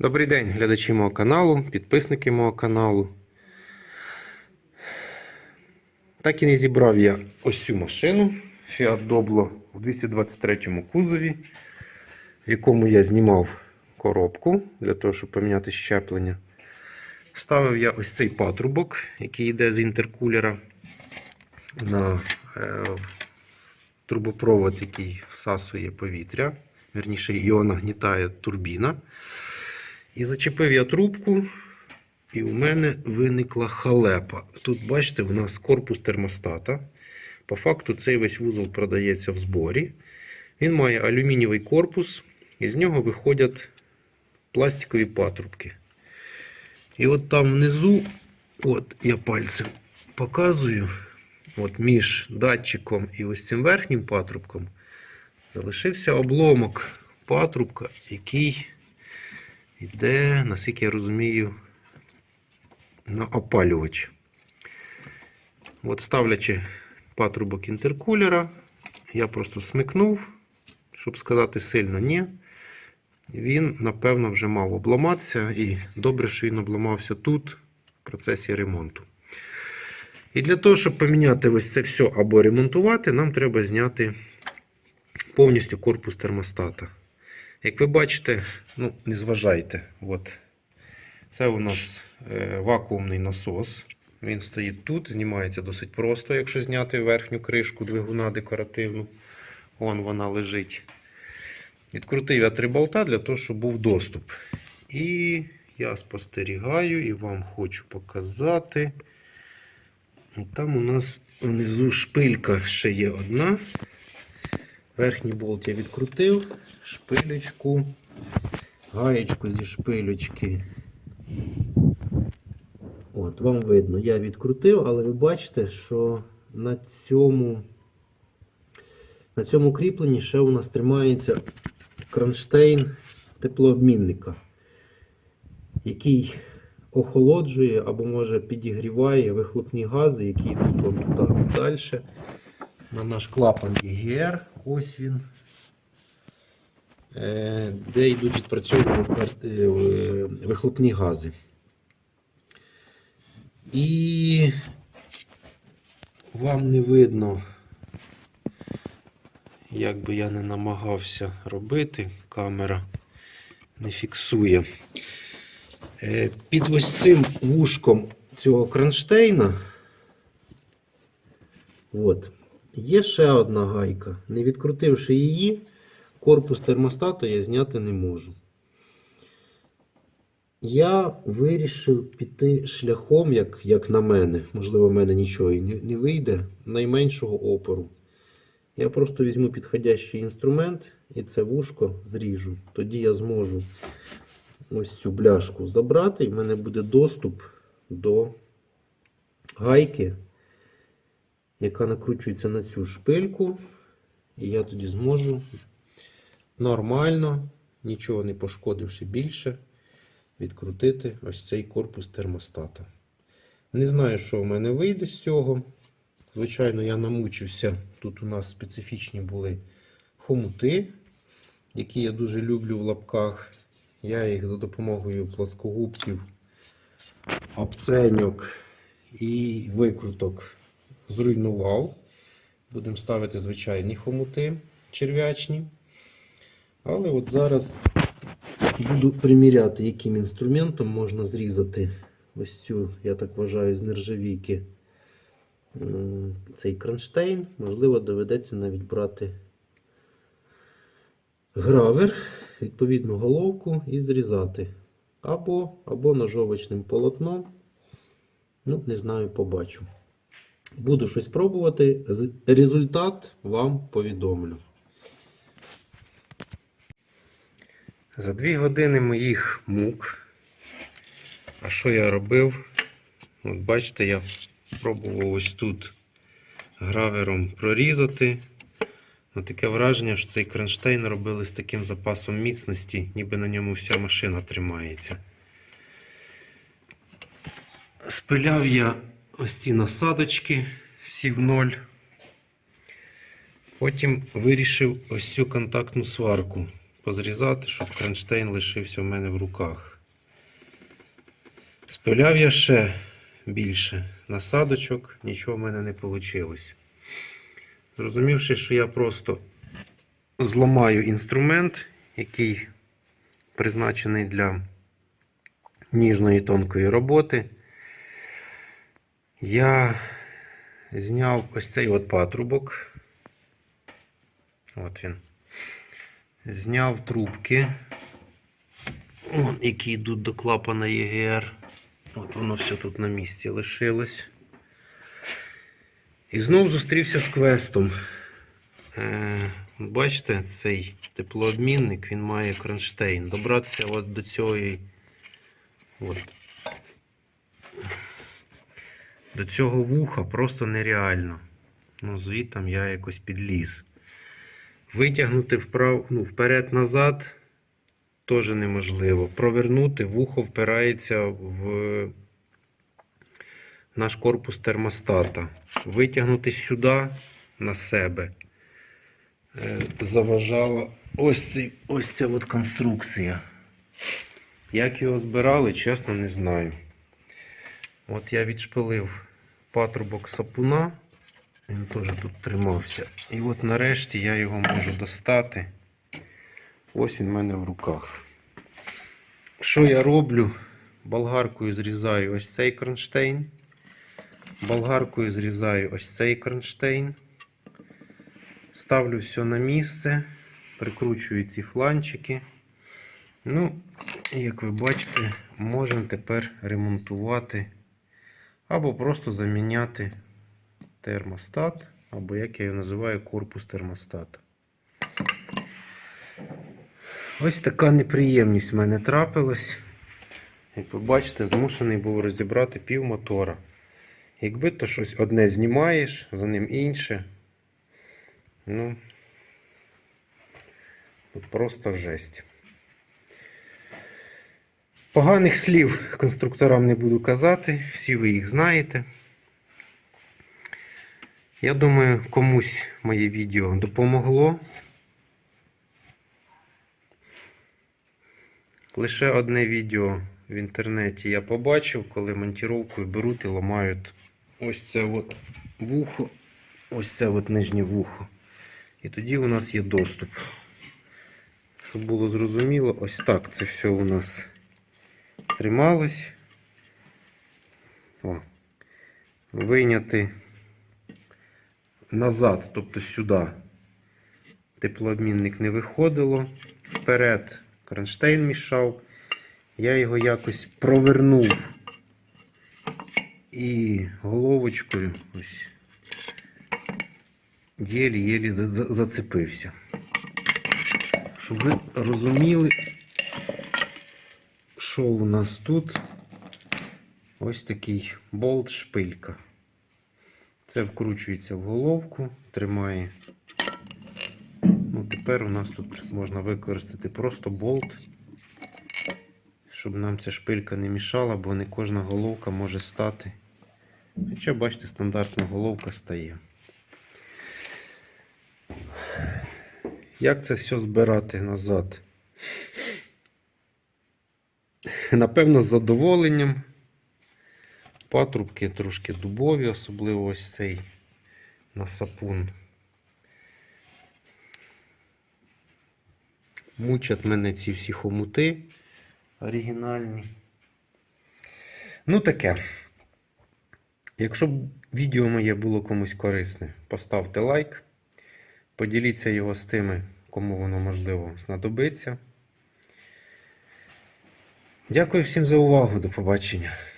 Добрий день, глядачі мого каналу, підписники мого каналу. Так і не зібрав я ось цю машину Fiat Doblo у 223 кузові, в якому я знімав коробку для того, щоб поміняти щеплення. Ставив я ось цей патрубок, який йде з інтеркулера на е, трубопровод, який всасує повітря. Вірніше, його нагнітає турбіна. І зачепив я трубку, і у мене виникла халепа. Тут, бачите, у нас корпус термостата. По факту, цей весь вузол продається в зборі. Він має алюмінієвий корпус, і з нього виходять пластикові патрубки. І от там внизу, от я пальцем показую, от між датчиком і ось цим верхнім патрубком залишився обломок патрубка, який йде, наскільки я розумію, на опалювач. От ставлячи патрубок інтеркулера, я просто смикнув, щоб сказати сильно ні. Він, напевно, вже мав обламатися, і добре, що він обламався тут, в процесі ремонту. І для того, щоб поміняти ось це все або ремонтувати, нам треба зняти повністю корпус термостата. Як ви бачите, ну, не зважайте, от. це у нас е, вакуумний насос. Він стоїть тут, знімається досить просто, якщо зняти верхню кришку двигуна декоративну. Вон вона лежить. Відкрутив я три болта для того, щоб був доступ. І я спостерігаю і вам хочу показати. Там у нас внизу шпилька ще є одна. Верхній болт я відкрутив, шпилечку, гаєчку зі шпилечки. От, вам видно, я відкрутив, але ви бачите, що на цьому, на цьому кріпленні ще у нас тримається кронштейн теплообмінника, який охолоджує або може підігріває вихлопні гази, які йдуть туди далі. На наш клапан EGR. Ось він. Е, Де йдуть відпрацьовані кар- е, е, вихлопні гази. І вам не видно, як би я не намагався робити, камера не фіксує. Під ось цим вушком цього кронштейна от, є ще одна гайка. Не відкрутивши її, корпус термостата я зняти не можу. Я вирішив піти шляхом, як, як на мене, можливо, в мене нічого і не, не вийде, найменшого опору. Я просто візьму підходящий інструмент і це вушко зріжу. Тоді я зможу ось цю бляшку забрати, і в мене буде доступ до гайки, яка накручується на цю шпильку. І я тоді зможу нормально, нічого не пошкодивши більше, відкрутити ось цей корпус термостата. Не знаю, що в мене вийде з цього. Звичайно, я намучився. Тут у нас специфічні були хомути, які я дуже люблю в лапках. Я їх за допомогою плоскогубців, обценьок і викруток зруйнував. Будемо ставити звичайні хомути черв'ячні. Але от зараз буду приміряти, яким інструментом можна зрізати ось цю, я так вважаю, з нержавійки цей кронштейн. Можливо, доведеться навіть брати гравер, відповідну головку і зрізати. Або, або ножовочним полотном. Ну, не знаю, побачу. Буду щось пробувати. Результат вам повідомлю. За дві години моїх мук. А що я робив? От бачите, я пробував ось тут гравером прорізати. Ну, таке враження, що цей кронштейн робили з таким запасом міцності, ніби на ньому вся машина тримається. Спиляв я ось ці насадочки всі в ноль. Потім вирішив ось цю контактну сварку позрізати, щоб кронштейн лишився в мене в руках. Спиляв я ще більше насадочок, нічого в мене не вийшло. Зрозумівши, що я просто зламаю інструмент, який призначений для ніжної тонкої роботи, я зняв ось цей от патрубок. От він. Зняв трубки, Вон, які йдуть до клапана ЄГР. От воно все тут на місці лишилось. І знову зустрівся з квестом. Е, бачите, цей теплообмінник він має кронштейн. Добратися от до цієї. От, до цього вуха просто нереально. Ну, звідтам я якось підліз. Витягнути вправ, ну, вперед-назад теж неможливо. Провернути вухо впирається в наш корпус термостата. Витягнути сюди на себе е, заважала ось, цей, ось ця от конструкція. Як його збирали, чесно, не знаю. От я відшпилив патрубок сапуна. Він теж тут тримався. І от нарешті я його можу достати. Ось він в мене в руках. Що я роблю? Болгаркою зрізаю ось цей кронштейн. Болгаркою зрізаю ось цей кронштейн. Ставлю все на місце, прикручую ці фланчики. Ну, як ви бачите, можемо тепер ремонтувати або просто заміняти термостат, або як я його називаю, корпус термостата. Ось така неприємність в мене трапилась. Як ви бачите, змушений був розібрати пів мотора. Якби то щось одне знімаєш, за ним інше. Ну, просто жесть. Поганих слів конструкторам не буду казати, всі ви їх знаєте. Я думаю, комусь моє відео допомогло. Лише одне відео в інтернеті я побачив, коли монтіровкою беруть і ламають ось це от вухо, ось це от нижнє вухо. І тоді у нас є доступ. Щоб було зрозуміло, ось так це все у нас трималось. О. Вийняти назад, тобто сюди, теплообмінник не виходило. Вперед кронштейн мішав. Я його якось провернув і головочкою ось єлі-єлі за- за- зацепився. Щоб ви розуміли, що у нас тут ось такий болт шпилька. Це вкручується в головку, тримає. Ну, тепер у нас тут можна використати просто болт, щоб нам ця шпилька не мішала, бо не кожна головка може стати. Хоча, бачите, стандартна головка стає. Як це все збирати назад? Напевно, з задоволенням. Патрубки трошки дубові, особливо ось цей на сапун. Мучать мене ці всі хомути оригінальні. Ну таке. Якщо б відео моє було комусь корисне, поставте лайк. Поділіться його з тими, кому воно можливо знадобиться. Дякую всім за увагу. До побачення.